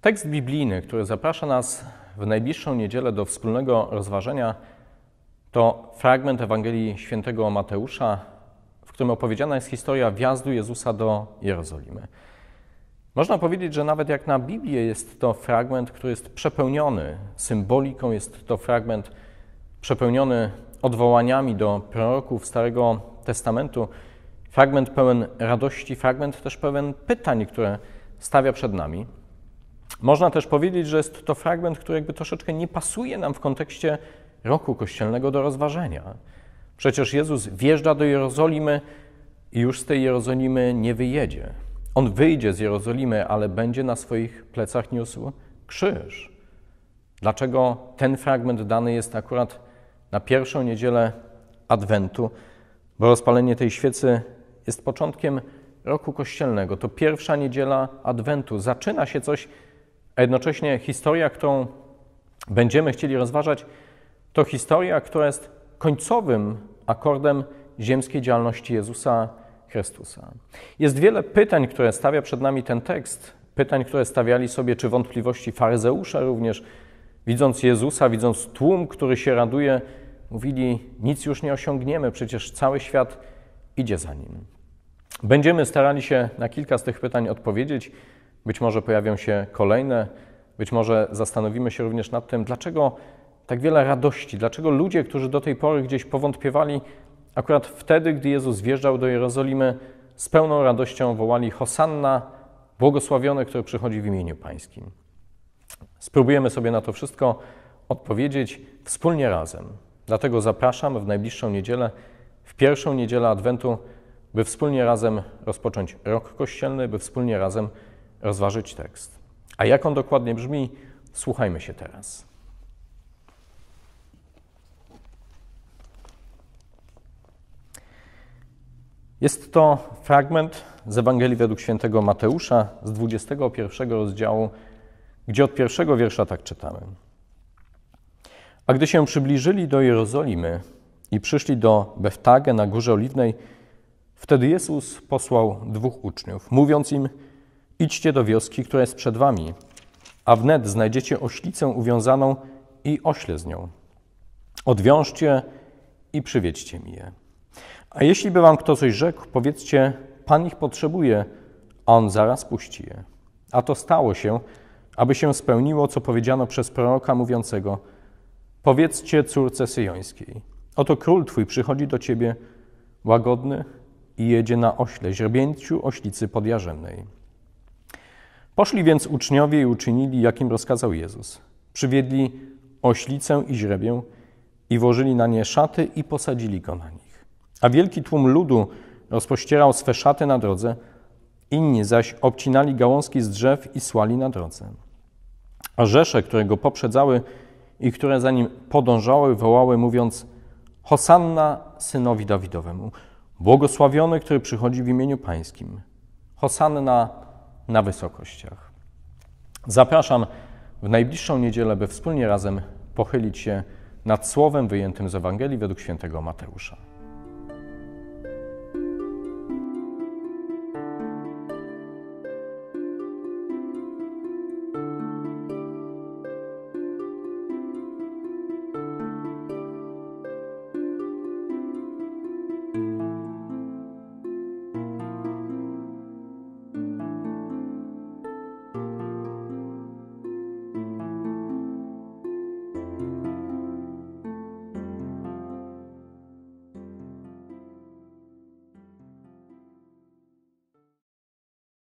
Tekst biblijny, który zaprasza nas w najbliższą niedzielę do wspólnego rozważenia, to fragment Ewangelii Świętego Mateusza, w którym opowiedziana jest historia wjazdu Jezusa do Jerozolimy. Można powiedzieć, że nawet jak na Biblię jest to fragment, który jest przepełniony symboliką, jest to fragment przepełniony odwołaniami do proroków Starego Testamentu, fragment pełen radości, fragment też pełen pytań, które stawia przed nami. Można też powiedzieć, że jest to fragment, który jakby troszeczkę nie pasuje nam w kontekście roku kościelnego do rozważenia. Przecież Jezus wjeżdża do Jerozolimy i już z tej Jerozolimy nie wyjedzie. On wyjdzie z Jerozolimy, ale będzie na swoich plecach niósł krzyż. Dlaczego ten fragment dany jest akurat na pierwszą niedzielę Adwentu? Bo rozpalenie tej świecy jest początkiem roku kościelnego. To pierwsza niedziela Adwentu. Zaczyna się coś, a jednocześnie historia, którą będziemy chcieli rozważać, to historia, która jest końcowym akordem ziemskiej działalności Jezusa Chrystusa. Jest wiele pytań, które stawia przed nami ten tekst. Pytań, które stawiali sobie, czy wątpliwości faryzeusze również. Widząc Jezusa, widząc tłum, który się raduje, mówili: Nic już nie osiągniemy, przecież cały świat idzie za nim. Będziemy starali się na kilka z tych pytań odpowiedzieć. Być może pojawią się kolejne, być może zastanowimy się również nad tym, dlaczego tak wiele radości, dlaczego ludzie, którzy do tej pory gdzieś powątpiewali, akurat wtedy, gdy Jezus wjeżdżał do Jerozolimy, z pełną radością wołali Hosanna, błogosławiony, który przychodzi w imieniu Pańskim. Spróbujemy sobie na to wszystko odpowiedzieć wspólnie razem. Dlatego zapraszam w najbliższą niedzielę, w pierwszą niedzielę Adwentu, by wspólnie razem rozpocząć rok kościelny, by wspólnie razem rozważyć tekst. A jak on dokładnie brzmi, słuchajmy się teraz. Jest to fragment z Ewangelii według świętego Mateusza z 21 rozdziału, gdzie od pierwszego wiersza tak czytamy. A gdy się przybliżyli do Jerozolimy i przyszli do Beftagę na Górze Oliwnej, wtedy Jezus posłał dwóch uczniów, mówiąc im, idźcie do wioski, która jest przed wami, a wnet znajdziecie oślicę uwiązaną i ośle z nią. Odwiążcie i przywiedźcie mi je. A jeśli by wam kto coś rzekł, powiedzcie, Pan ich potrzebuje, a on zaraz puści je. A to stało się, aby się spełniło, co powiedziano przez proroka mówiącego: Powiedzcie córce syjońskiej: Oto król twój przychodzi do ciebie, łagodny i jedzie na ośle, źrebięciu oślicy podjarzennej. Poszli więc uczniowie i uczynili, jakim rozkazał Jezus. Przywiedli oślicę i źrebię i włożyli na nie szaty i posadzili go na nich. A wielki tłum ludu rozpościerał swe szaty na drodze, inni zaś obcinali gałązki z drzew i słali na drodze. A rzesze, które go poprzedzały i które za nim podążały, wołały, mówiąc: Hosanna synowi Dawidowemu, błogosławiony, który przychodzi w imieniu Pańskim. Hosanna na wysokościach. Zapraszam w najbliższą niedzielę, by wspólnie razem pochylić się nad słowem wyjętym z Ewangelii według świętego Mateusza.